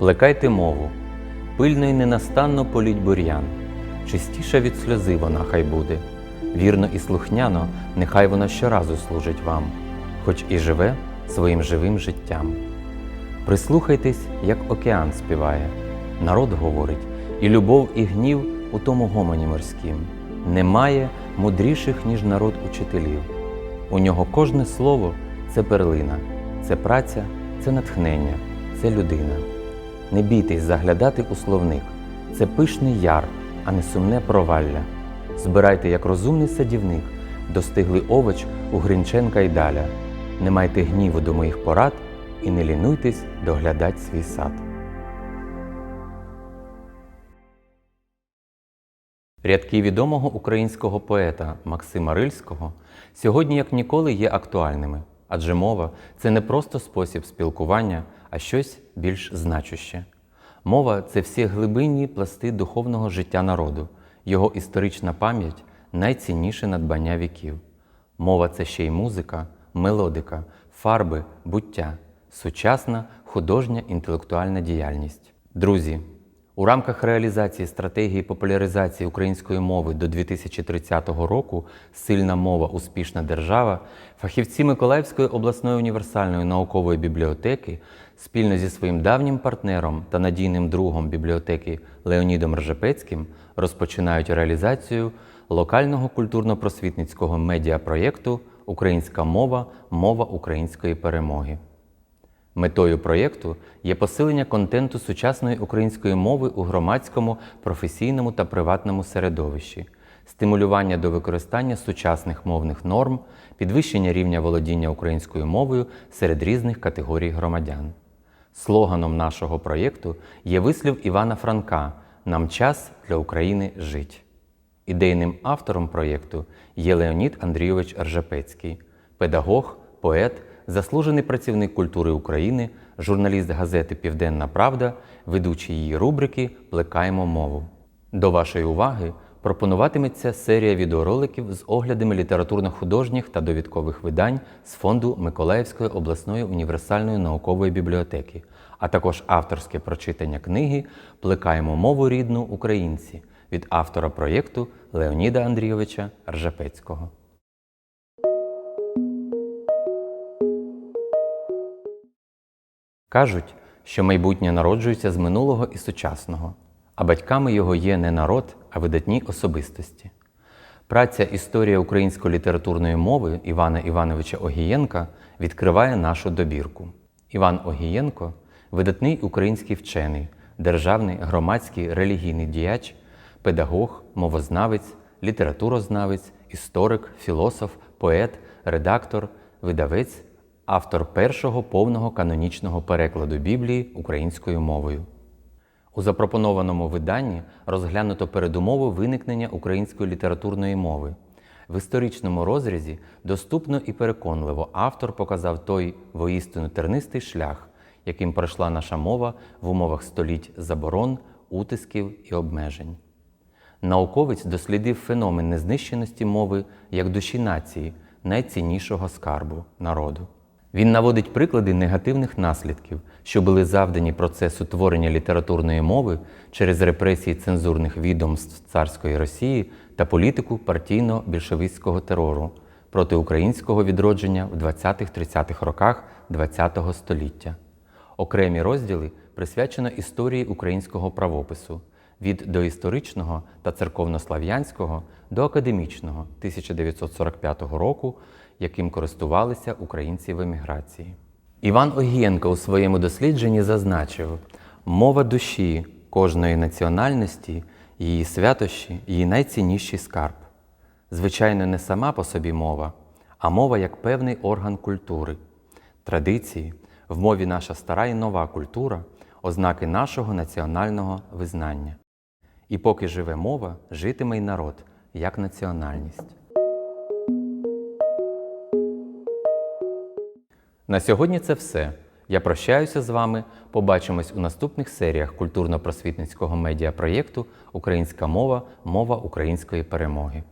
Плекайте мову, пильно й ненастанно політь бур'ян, чистіша від сльози вона хай буде, вірно і слухняно, нехай вона щоразу служить вам, хоч і живе своїм живим життям. Прислухайтесь, як океан співає, народ говорить, і любов, і гнів у тому гомоні морськім. Немає мудріших, ніж народ учителів. У нього кожне слово це перлина, це праця, це натхнення, це людина. Не бійтесь заглядати у словник, це пишний яр, а не сумне провалля. Збирайте, як розумний садівник, достиглий овоч у Гринченка й даля. Не майте гніву до моїх порад і не лінуйтесь доглядать свій сад. Рядки відомого українського поета Максима Рильського сьогодні як ніколи є актуальними, адже мова це не просто спосіб спілкування, а щось більш значуще. Мова це всі глибинні пласти духовного життя народу, його історична пам'ять найцінніше надбання віків. Мова це ще й музика, мелодика, фарби, буття, сучасна художня інтелектуальна діяльність. Друзі, у рамках реалізації стратегії популяризації української мови до 2030 року Сильна мова, успішна держава фахівці Миколаївської обласної універсальної наукової бібліотеки спільно зі своїм давнім партнером та надійним другом бібліотеки Леонідом Ржепецьким розпочинають реалізацію локального культурно-просвітницького медіапроєкту Українська мова мова української перемоги. Метою проєкту є посилення контенту сучасної української мови у громадському, професійному та приватному середовищі, стимулювання до використання сучасних мовних норм, підвищення рівня володіння українською мовою серед різних категорій громадян. Слоганом нашого проєкту є вислів Івана Франка Нам час для України жить. Ідейним автором проєкту є Леонід Андрійович Ржапецький, педагог, поет, заслужений працівник культури України, журналіст газети Південна Правда, ведучий її рубрики Плекаємо мову. До вашої уваги пропонуватиметься серія відеороликів з оглядами літературно-художніх та довідкових видань з фонду Миколаївської обласної універсальної наукової бібліотеки, а також авторське прочитання книги Плекаємо мову рідну українці від автора проєкту Леоніда Андрійовича Ржапецького. Кажуть, що майбутнє народжується з минулого і сучасного, а батьками його є не народ, а видатні особистості. Праця Історія української літературної мови Івана Івановича Огієнка відкриває нашу добірку. Іван Огієнко видатний український вчений, державний громадський релігійний діяч, педагог, мовознавець, літературознавець, історик, філософ, поет, редактор, видавець, автор першого повного канонічного перекладу Біблії українською мовою. У запропонованому виданні розглянуто передумови виникнення української літературної мови. В історичному розрізі доступно і переконливо автор показав той воістину тернистий шлях, яким пройшла наша мова в умовах століть заборон, утисків і обмежень. Науковець дослідив феномен незнищеності мови як душі нації, найціннішого скарбу народу. Він наводить приклади негативних наслідків, що були завдані процесу творення літературної мови через репресії цензурних відомств царської Росії та політику партійно-більшовицького терору проти українського відродження в 20-30-х роках ХХ століття. Окремі розділи присвячено історії українського правопису від доісторичного та церковнослав'янського до академічного 1945 року, яким користувалися українці в еміграції. Іван Огієнко у своєму дослідженні зазначив, мова душі кожної національності, її святощі, її найцінніший скарб. Звичайно, не сама по собі мова, а мова як певний орган культури, традиції, в мові наша стара і нова культура, ознаки нашого національного визнання. І поки живе мова, житиме й народ як національність. На сьогодні це все. Я прощаюся з вами. Побачимось у наступних серіях культурно-просвітницького медіапроєкту Українська мова мова української перемоги.